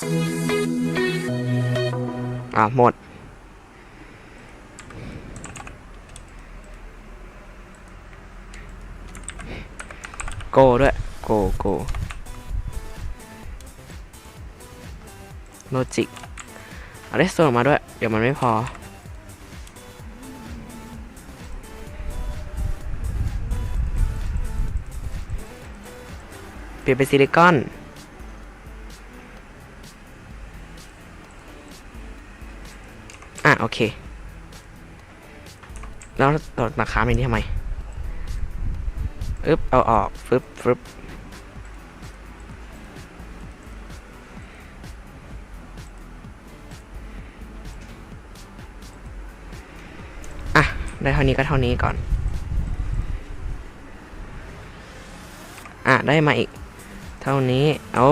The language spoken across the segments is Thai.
อะหมด โกด้วย โก โกโลจิกเอาเลสโตนออกมาด้วย เดี๋ยวมันไม่พอ เปลี่ยนเป็นซิลิคอน โอเค แล้วเรามาค้าในนี้ทำไมอึ๊บเอาออกฟึบฟึบอะ ได้เท่านี้ก็เท่านี้ก่อน อะ ได้มาอีก เท่านี้ โอ้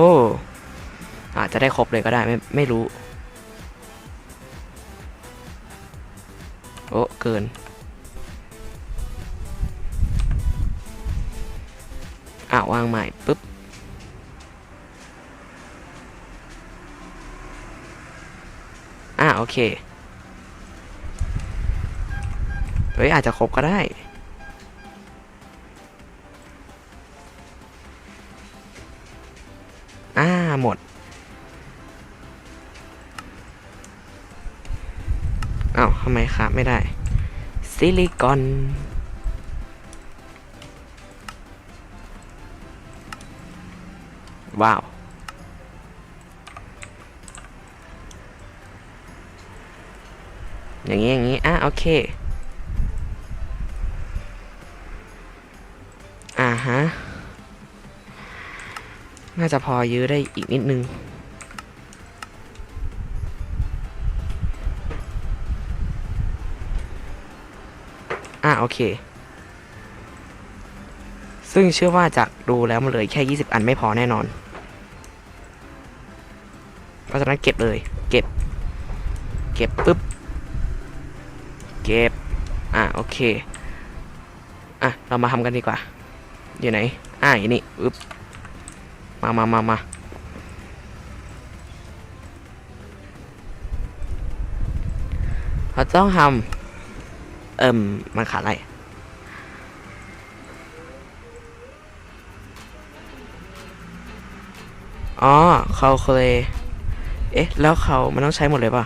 อาจจะได้ครบเลยก็ได้ ไม่ไม่รู้ กิน อะวางใหม่ปุ๊บ อะโอเค เฮ้ย อาจจะครบก็ได้อ่าหมดอ้าวทำไมครับไม่ได้ ซิลิคอนว้าว อย่างนี้ อย่างนี้ อะ โอเค อ่าฮะ น่าจะพอยื้อได้อีกนิดนึง อะโอเค ซึ่งเชื่อว่าจากดูแล้วมันเหลือแค่ 20 อันไม่พอแน่นอน เพราะฉะนั้นเก็บเลย เก็บ เก็บปุ๊บ เก็บ อะโอเค อะ เรามาทำกันดีกว่า อยู่ไหน อะอยู่นี่อึ๊บ มามามามาเราต้องทำ เอิ่มมันขาดอะไรอ๋อเขาเคยเอ๊ะ แล้วเขามันต้องใช้หมดเลยป่ะ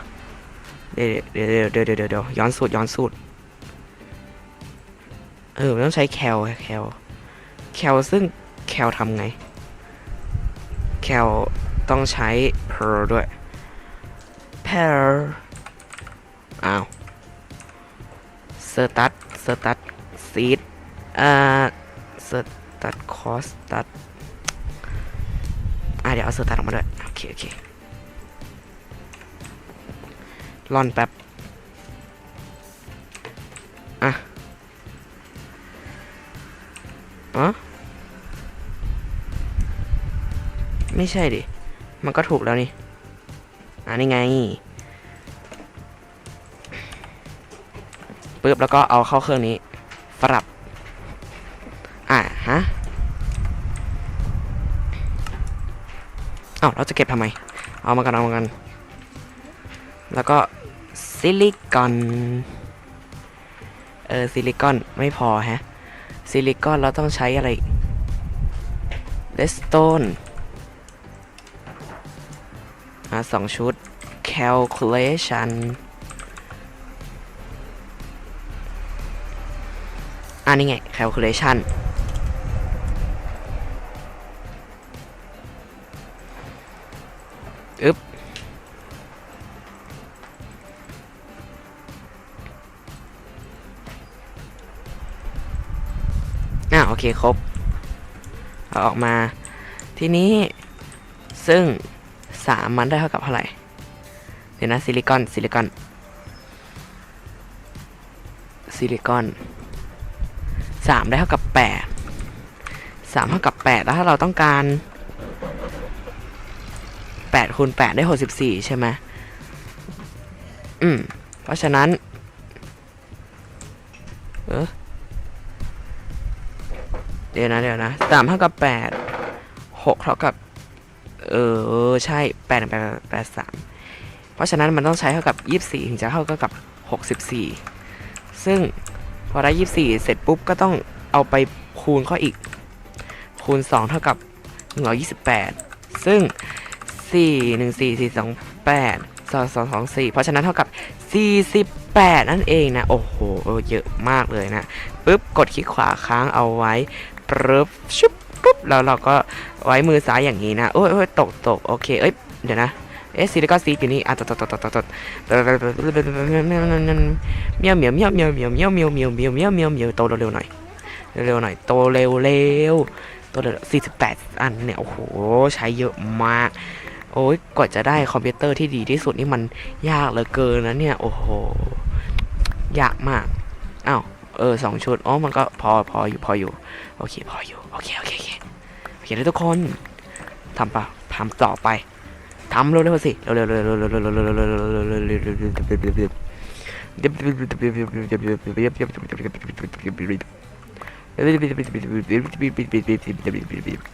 เดี๋ยวเดี๋ยวเดี๋ยวเดี๋ยวเดี๋ยวเดี๋ยวย้อนสูตรย้อนสูตร เออ มันต้องใช้แคลแคลแคลซึ่งแคลทำไง แคลต้องใช้ per ด้วย per อ้าว start start seed อ่า start cost start อะเดี๋ยวเอา start ออกมาด้วย โอเค โอเคร่อนแป๊บ อะอ๋อไม่ใช่ดิ มันก็ถูกแล้วนี่ อ่านี่ไง ปึ๊บแล้วก็เอาเข้าเครื่องนี้ปรับอ่าฮะเอ้าเราจะเก็บทำไม เอามากันเอามากัน แล้วก็ซิลิคอนเออซิลิคอนไม่พอฮะซิลิคอนเราต้องใช้อะไรเลสโตนอะสองชุด calculation อ่านี่ไง calculation อึ๊บอะโอเคครบเอาออกมา ทีนี้ซึ่งสามมันได้เท่ากับเท่าไหร่ เดี๋ยวนะซิลิคอนซิลิคอนซิลิคอน 3 ได้เท่ากับ 8 3 เท่ากับ 8 แล้วถ้าเราต้องการ 8คูณ8ได้ 64 ใช่ไหมอืม เพราะฉะนั้น เออเดี๋ยวนะเดี๋ยวนะสามเท่ากับแปดหกเท่ากับ เออ ใช่แปดแปดแปดสามเพราะฉะนั้นมันต้องใช้เท่ากับยี่สิบสี่ถึงจะเท่ากับหกสิบสี่ซึ่ง พอได้ 24 เสร็จปุ๊บก็ต้องเอาไปคูณเข้าอีก คูณ 2 เท่ากับ 128 ซึ่ง 4 1 4 4 2 8 2 2 2 4 เพราะฉะนั้นเท่ากับ 48 นั่นเองนะ โอ้โหเยอะมากเลยนะปุ๊บกดคลิกขวาค้างเอาไว้ปุ๊บชุบปุ๊บแล้วเราก็ไว้มือซ้ายอย่างนี้นะโอ้ยตกตกโอเคเอ้ยเดี๋ยวนะ เอ๊ะซีแล้วก็ซีอยู่นี่อะตัดตัดตัดตัดตัดตัดเมีดวเมียวเมียวเมียวเมียวเมียวเมียวเมียวเมียวเมียวเมียวเมียวโตเร็วๆหน่อยเร็วๆหน่อยโตเร็วเร็วโตเร็วสี่สิบแปดอันเนี่ยโอ้โหใช้เยอะมาก โอ้ยกว่าจะได้คอมพิวเตอร์ที่ดีที่สุดนี่มันยากเหลือเกินนะเนี่ยโอ้โหยากมากอ้าวเออสองชุดอ๋อมันก็พอพออยู่พออยู่โอเคพออยู่โอเคโอเคโอเคโอเคทุกคนทำปะทำต่อไป ทำเร็วๆสิเร็วๆ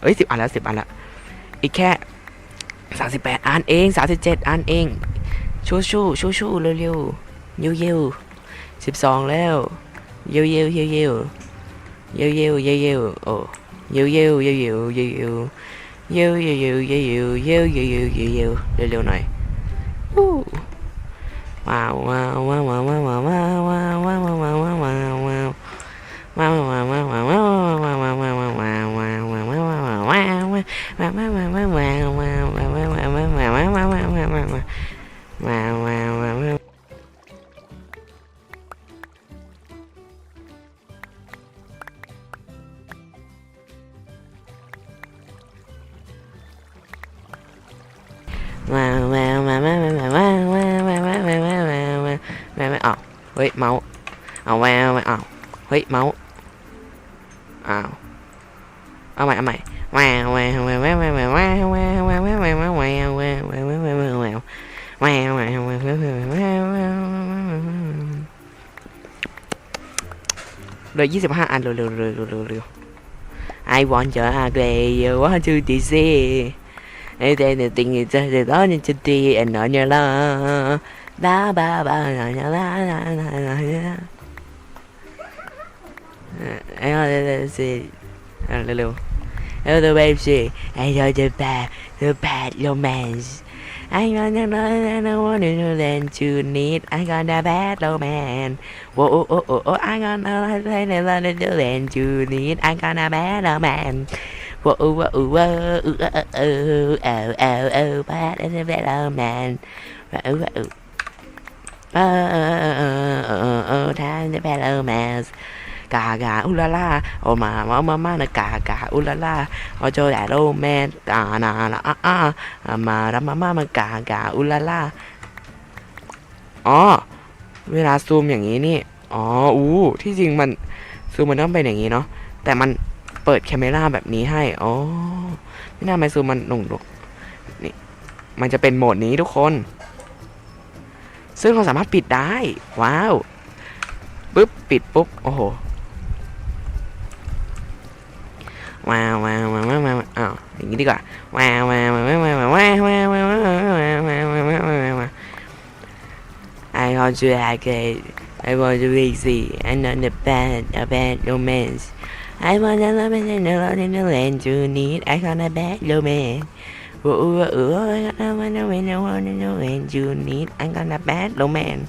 เฮ้ยสิบอันละสิบอันละอีกแค่สามสิบแปดอันเองสามสิบเจ็ดอันเองชู้ชู้ชู้ชู้เร็วเร็วเยี่ยวเยี่ยวสิบสองแล้วเยี่ยวเยี่ยวเยี่ยวเยี่ยวเยี่ยวเยี่ยวเยี่ยวโอ้เยี่ยวเยี่ยวเยี่ยวเยี่ยว เยวเยวเยวเยวเยวเยวเยวเยวยวเร็วๆหน่อยว้าวว้าวว้าวว้าวว้าว Ấy máu à à mày à mày rồi 25 anh rồi rồi rồi rồi rồi I want your ugly, you want to disease Anything you think is just is on your tea and on your love Ba ba ba na na na na na na เราจะสิเร็วเร็วๆ Oh, the wave say, I know the bad, the bad romance. I got the love and I want to land to need. I got the bad romance. Whoa, oh, oh, oh, oh, I got the love and I want to land to need. I got the bad romance. Whoa, oh, whoa, oh, whoa, oh, oh, oh, oh, oh, oh, bad and the bad romance. Whoa, oh, oh, oh. Oh, oh, oh, oh, time the bad romance. Gà gà u la la, ô mà mà mà mà là gà gà u la la, ô cho đại đô mẹ gà nà là a a, à, mà ra mà mà mà gà gà u la la อ๋อเวลาซูมอย่างนี้นี่อ๋ออู้ที่จริงมันซูมมันต้องเป็นอย่างนี้เนาะแต่มันเปิดแคมเมราแบบนี้ให้อ๋อไม่น่าไม่ซูมมันหนุ่งหรอกนี่มันจะเป็นโหมดนี้ทุกคน ซึ่งเราสามารถปิดได้ ว้าวปุ๊บ ปิดปุ๊บ โอ้โห ว้าวว้าวว้าวว้าวว้าวอ้าวอย่างนี้ดีกว่าว้าวว้าวว้าวว้าวว้าวว้าวว้าวว้าวว้าวว้าวว้าวว้าวว้าว I want to like it. I want to be easy. I know the bad, the bad romance. I want to love it and the love in the land to need. I got a bad romance. Ooh, ooh, ooh, I got a want to win, I want to know when you need. I got a bad romance.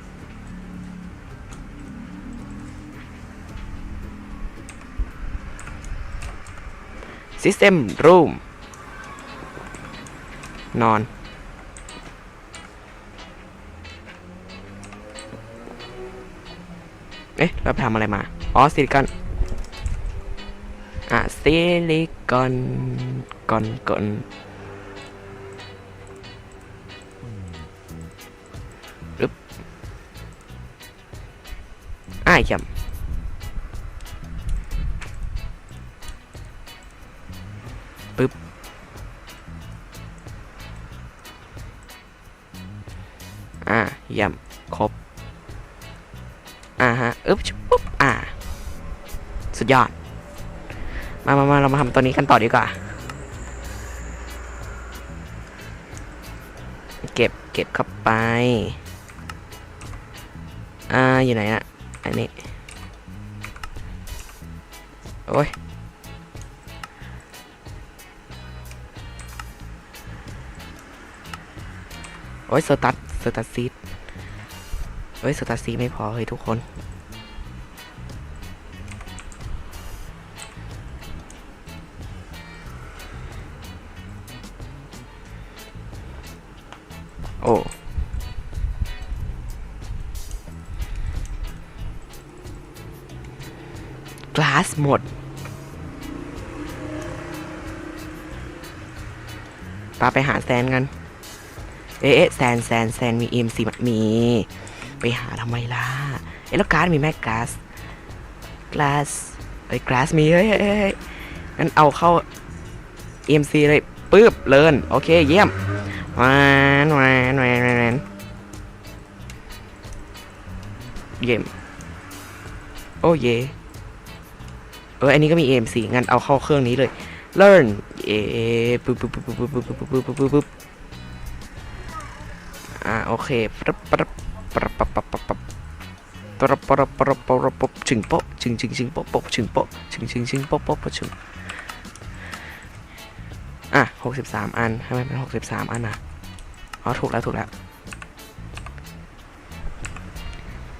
รูมนอน เอ๊ะ เราไปทำอะไรมา อ๋อ ซิลิคอน อะ ซิลิคอนก่อนก่อนอึ๊บอะเยี่ยม อ่าเยี่ยมครบ อ่าฮะอึ๊บชุบปุ๊บ อ่า สุดยอด มามามาเรามาทำตัวนี้กันต่อดีกว่า เก็บ เก็บเข้าไป อ่า อยู่ไหนอะอันนี้ โอ้ยโอ้ยสตัด สตัดซีดเฮ้ยสตัดซีไม่พอเฮ้ยทุกคน โอ้กลาสหมดปาไปหาแซนกัน เอ๊ะแซนแซนแซนมีเอ็มซีมี ไปหาทำไมล่ะ เอ๊ะแล้วการ์ดมีไหมการ์กลาสเอ้ยกลาสมีเฮ้ยเฮ้ยงั้นเอาเข้า EMC เลยปึ๊บเลินโอเคเยี่ยมวานหวานวานหวานเยี่ยมโอ้เยเอออันนี้ก็มี EMC งั้นเอาเข้าเครื่องนี้เลย learn เอ๊ะปึ๊บปึ๊บปึ๊บปึ๊บปึ๊บปึ๊บปึ๊บปึ๊บปึ๊บ อ่าโอเคปัดปับปั๊บปั๊บปั๊บปั๊บปั๊บปั๊บปรปรปรปรปบชิงโปชิงชิงชิงโปโปชิงโปชิงชิงชิงโปโปโปชิงอะหกสิบสามอันทำไมเป็นหกสิบสามอันอะอ๋อถูกแล้วถูกแล้ว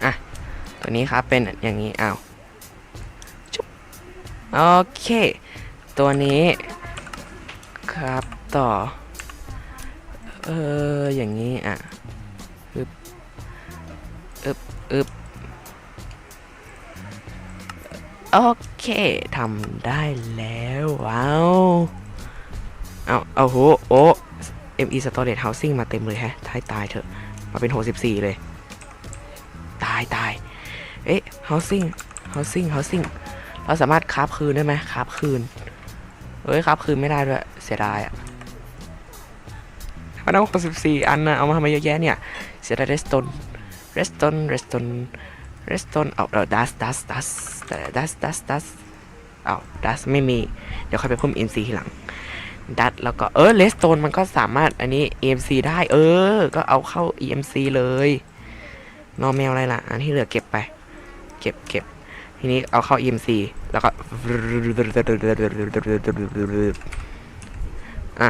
อะตัวนี้ครับเป็นอย่างนี้อ้าวจุ๊บโอเค ตัวนี้ครับต่อ เอออย่างนี้อะอึบอึบอึบโอเคทำได้แล้วว้าวเอาเอาโหโอ้ ME Storage Housing มาเต็มเลยแฮะท้ายตายเถอะ มาเป็น 64 เลย ตายตายเอ๊ะ Housing Housing Housing เราสามารถคราฟคืนได้ไหมคราฟคืนเอ้ยคราฟคืนไม่ได้ด้วย เสียดายอะ มันต้อง64อันนะเอามาทำไมเยอะแยะเนี่ย เสียดายเรสตนเรสตนเรสตนเรสตนเอาเอาดัสดัสดัสแต่ดัสดัสดัสเอาดัสไม่มี เดี๋ยวค่อยไปเพิ่ม NC ทีหลัง ดัดแล้วก็เออเลสโตนมันก็สามารถอันนี้ EMC ได้ เออ ก็เอาเข้า EMC เลยนอแมวอะไรล่ะ อันที่เหลือเก็บไป เก็บเก็บทีนี้เอาเข้า EMC แล้วก็อะ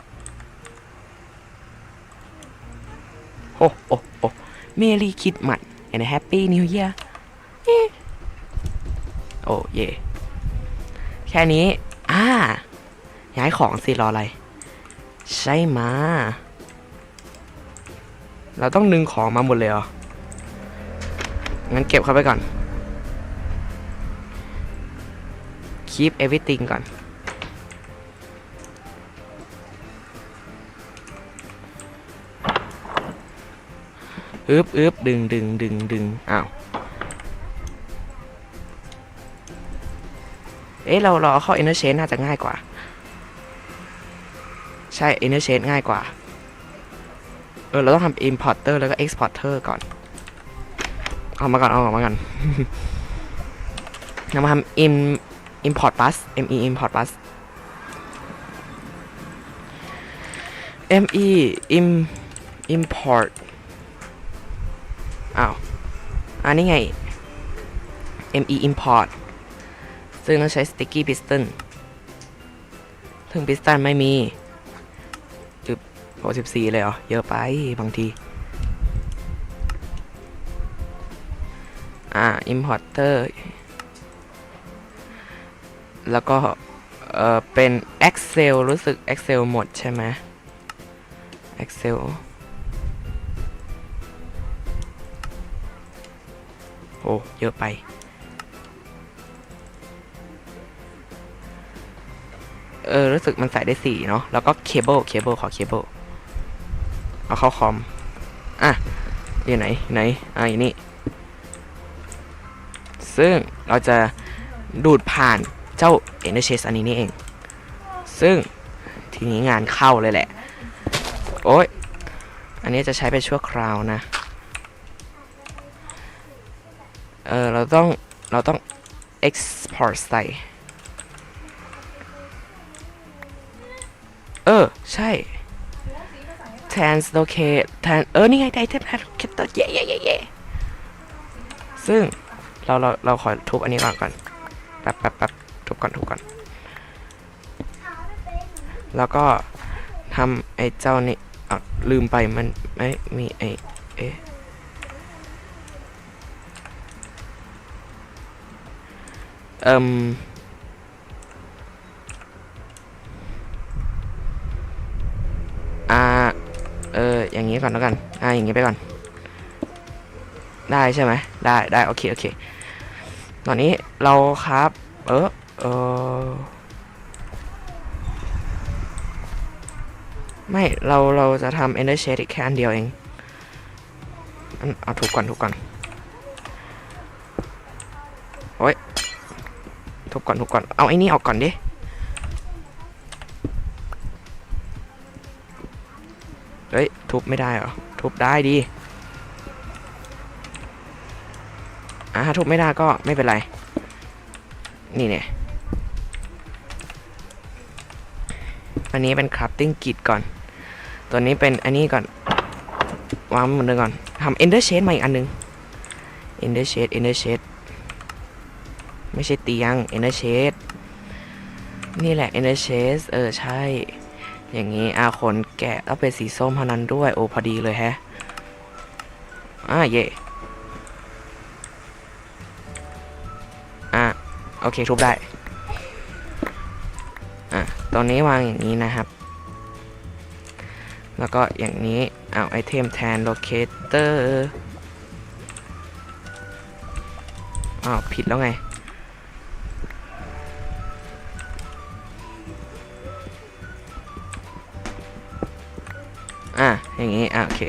โอ้โอ้โอ้เมรี่คิดมัน and happy new year เย้โอ้เย่แค่นี้ อ่า ย้ายของสิรออะไร ใช่มา เราต้องดึงของมาหมดเลยเหรอ งั้นเก็บเข้าไปก่อน keep everything ก่อน อึบอึบดึงดึงดึงดึงอ้าวเอ๊ะเราเราเอเข้า inner chain น่าจะง่ายกว่า ใช่ inner chain ง่ายกว่า เออ เราต้องทำ importer แล้วก็ exporter ก่อน เอามาก่อน เอาออกมาก่อนเรามาทำ im import bus me import bus me im import อ้าวอันนี้ไง me import ซึ่งต้องใช้ sticky piston ถึง piston ไม่มีจุด64เลยเหรอ เยอะไปบางที อ่า importer แล้วก็ เอ่อ เป็น Excel รู้สึก Excel หมดใช่ไหม Excel อ้เยอะไป เออ รู้สึกมันใส่ได้สี่เนาะแล้วก็เคเบิลเคเบิลขอเคเบิลเอาเข้าคอม อะอยู่ไหนไหนอะอยู่นี่ซึ่งเราจะดูดผ่านเจ้า Ender Chest อันนี้นี่เอง ซึ่งทีนี้งานเข้าเลยแหละ โอ้ย อันนี้จะใช้ไปชั่วคราวนะ เออเราต้องเราต้อง export ใส่เออ ใช่ translocate tran เออ นี่ไงไดเทม translocate เย่เย่เย่เย่ซึ่ง เราเราเราขอทุบอันนี้ก่อนก่อนแป๊บแป๊บแป๊บทุบก่อนทุบก่อน แล้วก็ทำไอ้เจ้านี่อะลืมไปมันไม่มีไอ้เอ๊ะ เอิมอ่าเอออย่างนี้ก่อนแล้วกันอ่าอย่างนี้ไปก่อน ได้ใช่ไหมได้ได้โอเคโอเคตอนนี้เราครับ เออเออไม่เราเราจะทำ Ender Shade อีกแค่อันเดียวเองอันเอาถูกก่อนถูกก่อน ทุบก่อนทุบก่อน เอาไอ้นี่ออกก่อนดิ เฮ้ย ทุบไม่ได้เหรอ ทุบได้ดีอ้าทุบไม่ได้ก็ไม่เป็นไร นี่เนี่ย อันนี้เป็น crafting kit ก่อน ตัวนี้เป็นอันนี้ก่อน วางมันเหนเดิมก่อน ทำ ender shade มาอีกอันหนึง ender shade ender shade ไม่ใช่เตียง ender shade นี่แหละ ender shade เออ ใช่ อย่างนี้อาขนแกะต้องเป็นสีส้มเท่านั้นด้วย โอ้ พอดีเลยแฮะ อ่าเย่อะ โอเค ทุบได้ อะ ตอนนี้วางอย่างนี้นะครับ แล้วก็อย่างนี้ เอาไอเทมแทนโลเคเตอร์อ้าวผิดแล้วไง อะอย่างนี้อะโอเค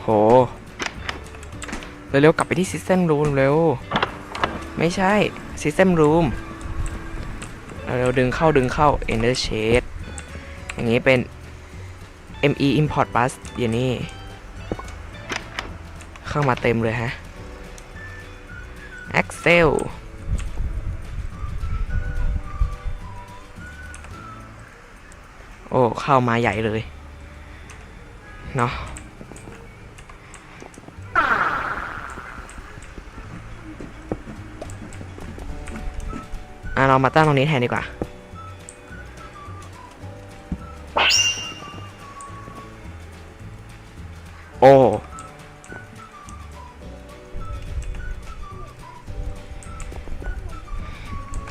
โหเร็วๆกลับไปที่ System Room เร็ว ไม่ใช่ System Room เราดึงเข้าดึงเข้า Ender Shade อย่างนี้เป็น ME Import Bus อย่างนี้ เข้ามาเต็มเลยฮะ ซลโอ้เข้ามาใหญ่เลยเนาะอะเรามาตั้งตรงนี้แทนดีกว่า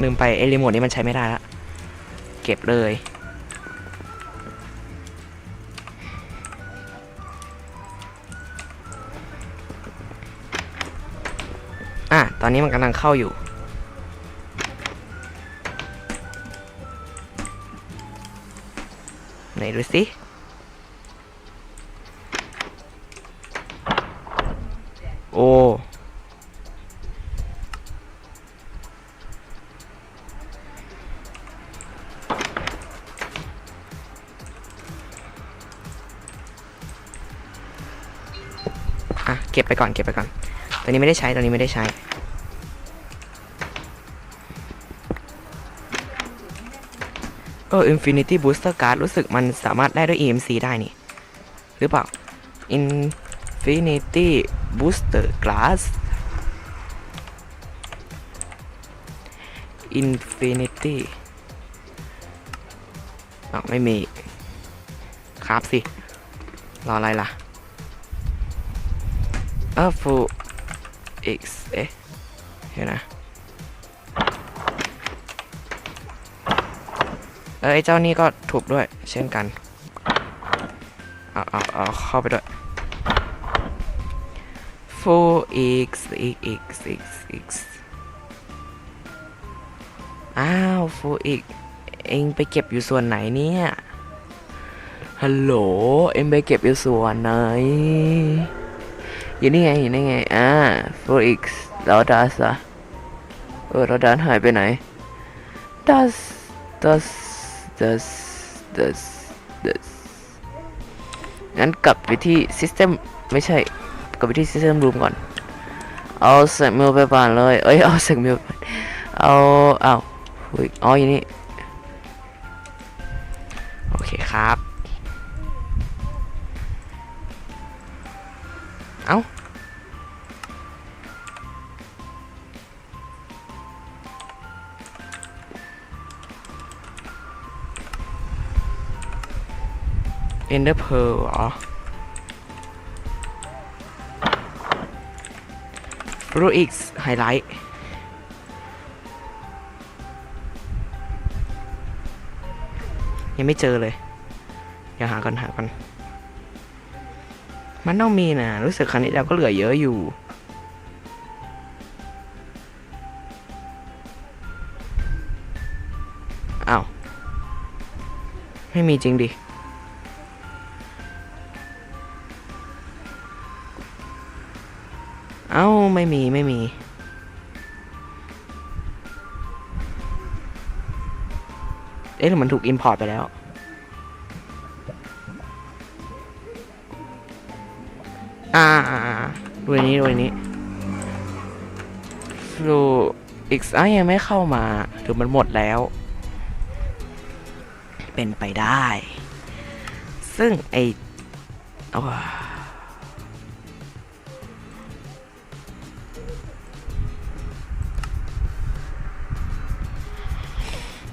ลืมไปไอ้รีโมทนี้มันใช้ไม่ได้ล้วเก็บเลย อะ ตอนนี้มันกำลังเข้าอยู่ ไหนดูสิ เก็บไปก่อนเก็บไปก่อน ตัวนี้ไม่ได้ใช้ตัวนี้ไม่ได้ใช้ เออ Infinity Booster Card รู้สึกมันสามารถได้ด้วย EMC ได้นี่ หรือเปล่า Infinity Booster Glass Infinity อ้าวไม่มี ครับสิ รออะไรล่ะ ออ full x เอ๊ะเดี๋ยวนะเออไอเจ้านี่ก็ถูกด้วย เช่นกัน เอาเอาเอาเข้าไปด้วย full x x x x x อ้าว full x เองไปเก็บอยู่ส่วนไหนเนี่ยฮัลโหล เอ็งไปเก็บอยู่ส่วนไหน อยู่นี่ไงอยู่นี่ไงอ่า full x แล้วดัสอะเออแล้วดัสหายไปไหนดัสดัสดัสดัสดัสงั้นกลับไปที่ system ไม่ใช่ กลับไปที่ system room ก่อน เอาเซกมิลไปป่านเลย เอ้ย เอาเซกมิลเอาเอาอุ๊ยอ๋ออยู่นี่ โอเคครับ เอา้าเอนเดอร์เพลเหรอรูอีกไฮไลท์ยังไม่เจอเลย อย่าหากันหากัน มันต้องมีนะรู้สึกครั้งนี้เราก็เหลือเยอะอยู่อ้าว ไม่มีจริงดิเอ้า ไม่มีไม่มีเอ๊ะหรือมันถูกอิ p พอร์ตไปแล้ว อ่าอ่าอ่าดูนี้ดูนี้ฟลู XI ยังไม่เข้ามาหรือมันหมดแล้ว เป็นไปได้ ซึ่งไอ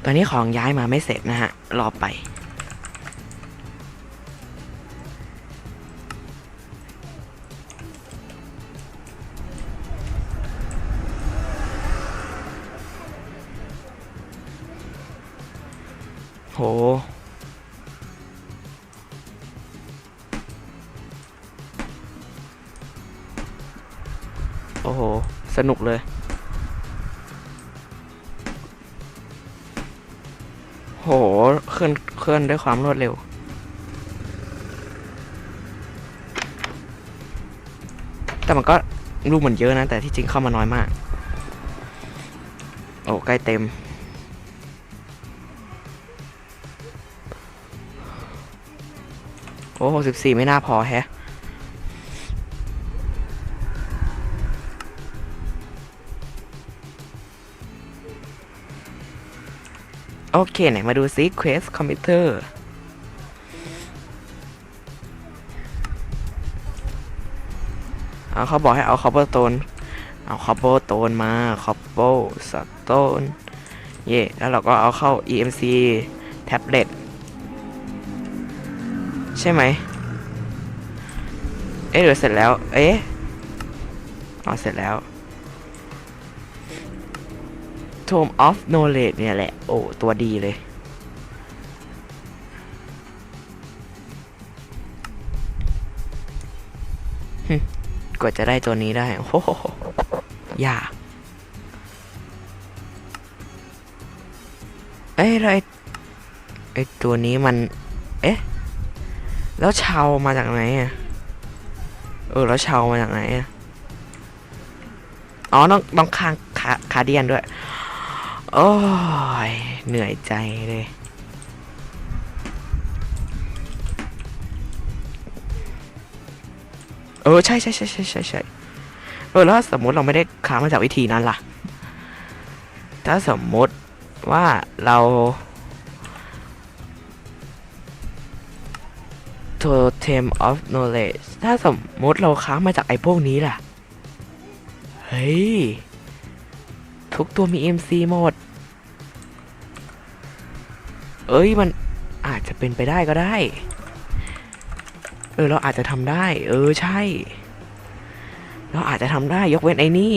ตอนนี้ของย้ายมาไม่เสร็จนะฮะ รอไป โอ้โห สนุกเลย โห เคลื่อน เคลื่อนด้วยความรวดเร็ว แต่มันก็รูเหมือนเยอะนะ แต่ที่จริงเข้ามาน้อยมาก โอ้ ใกล้เต็ม อ้หกสิบสี่ไม่น่าพอแฮะโอเคไหนมาดูซิ Quest Computer เอาเขาบอกให้เอา cobblestone เอา cobblestone มา cobblestone เย่แล้วเราก็เอาเข้า EMC tablet ใช่ไหม เอ๊ะหรือเสร็จแล้ว เอ๊ะอ๋อเสร็จแล้ว Tome of Knowledge เนี่ยแหละ โอ้ ตัวดีเลย กว่าจะได้ตัวนี้ได้ โอ้โหยากเอ้ยไอไอ้ตัวนี้มัน เอ๊ะ แล้วชาวมาจากไหนอะเออแล้วชาวมาจากไหนอะอ๋อต้องต้องข้างคาคาเดียนด้วย โอ้ยเหนื่อยใจเลยเออใช่ใช่ใช่ใช่ใช่ใช่เออแล้วสมมติเราไม่ได้ค้ามาจากวิธีนั้นล่ะ ถ้าสมมติว่าเรา Totem of Knowledge ถ้าสมมติเราค้ามาจากไอ้พวกนี้ล่ะ เฮ้ย ทุกตัวมี MC หมด เอ้ย มันอาจจะเป็นไปได้ก็ได้ เออ เราอาจจะทำได้ เออ ใช่ เราอาจจะทำได้ยกเว้นไอ้นี่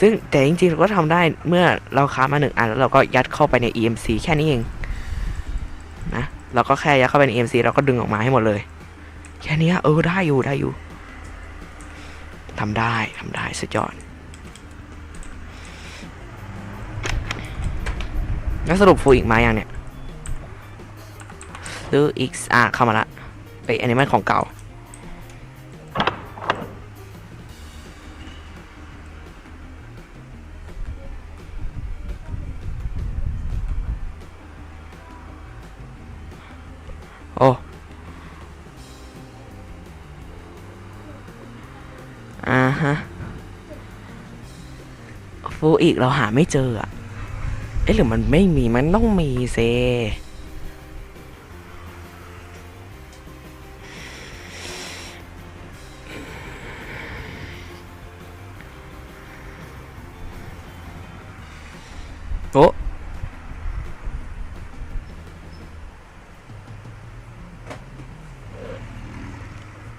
ซึ่งแต่จริงๆ เราก็ทำได้เมื่อเราค้ามาหนึ่งอันแล้วเราก็ยัดเข้าไปใน EMC แค่นี้เอง เราก็แค่ยัดเข้าไปใน EMC เราก็ดึงออกมาให้หมดเลย แค่นี้เออได้อยู่ได้อยู่ทำได้ทำได้สุดยอดแล้วสรุปฟูอีกมายังเนี่ยหรืออีกอะเข้ามาละไปอันนี้มันของเก่า อีกเราหาไม่เจออะเอ๊ะหรือมันไม่มีมันต้องมีเซโอ้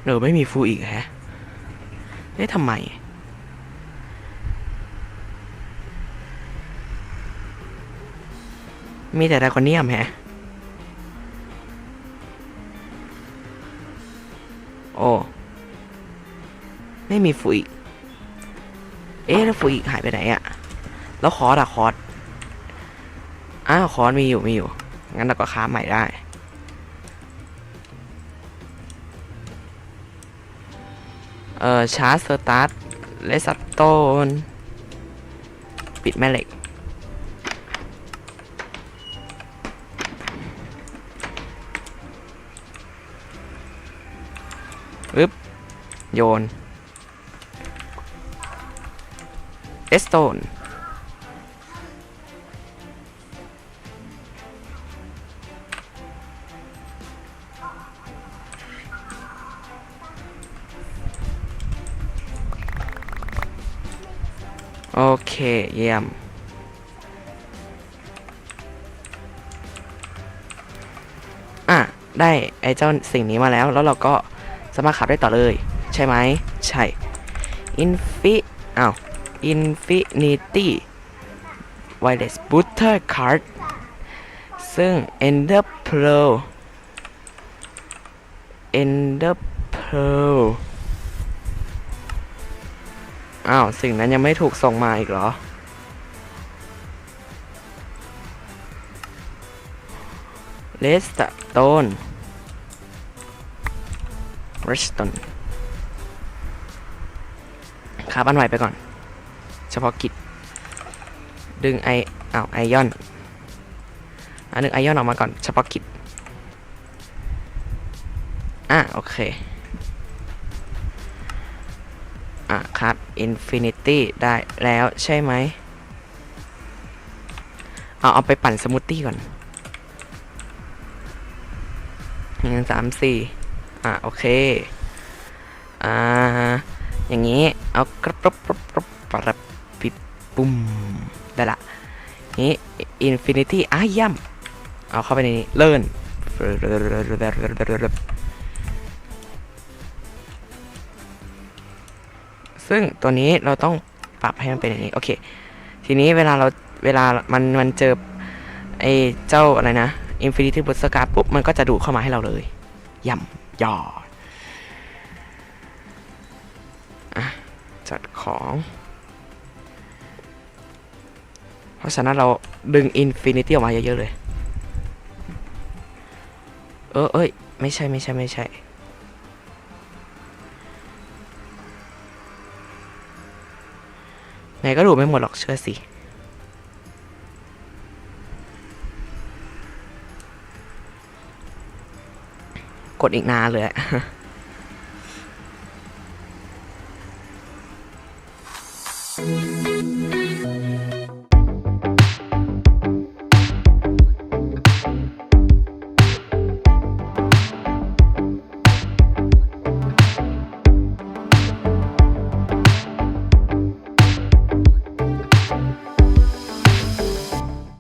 เออไม่มีฟูอีกแฮะเอ๊ะทำไม มีแต่ไดคอนเนียมแฮะ โอ้ ไม่มีฟูอีกเอ๊ะแล้วฟูอีกหายไปไหนอะแล้วคอร์สอะคอร์สอ้าวคอร์สมีอยู่มีอยู่ งั้นเราก็ค้าใหม่ได้เอ่อชาร์จสตาร์ทเลสโตนปิดแม่เหล็ก โยนเอสโตนโอเค เยี่ยม อะ ได้ไอ้เจ้าสิ่งนี้มาแล้ว แล้วเราก็สามารถขับได้ต่อเลย ใช่ไหมใช่ Infi อ้าว Infinity Wireless Booster Card ซึ่ง Ender Pearl Ender Pearl อ้าว สิ่งนั้นยังไม่ถูกส่งมาอีกเหรอ เลสโตน r e s t o n คาร์บันไวไปก่อน เฉพาะกิจ ดึงไออ้าวไอยอนอันนึงไอยอนออกมาก่อนเฉพาะกิจ อะโอเค อะครับ Infinity ได้แล้วใช่ไหมเอาเอาไปปั่นสมูทตี้ก่อนหนึ่งสามสี่อะโอเค อ่า อย่างนี้ เอากระปรับปรับปรับปรับปิดปุ่มได้ละนี้ Infinity อะย่ำเอาเข้าไปในนี้เลื่อนซึ่งตัวนี้เราต้องปรับให้มันเป็นอย่างนี้โอเค ทีนี้เวลาเราเวลามันมันเจอไอ้เจ้าอะไรนะ Infinity Booster Card ปุ๊บ มันก็จะดูเข้ามาให้เราเลยย่ำยอด ของ เพราะฉะนั้นเราดึง Infinity ออกมาเยอะๆเลย เออเอ้ย ไม่ใช่ไม่ใช่ไม่ใช่ไงก็ดูไม่หมดหรอกเชื่อสิกดอีกนานเลย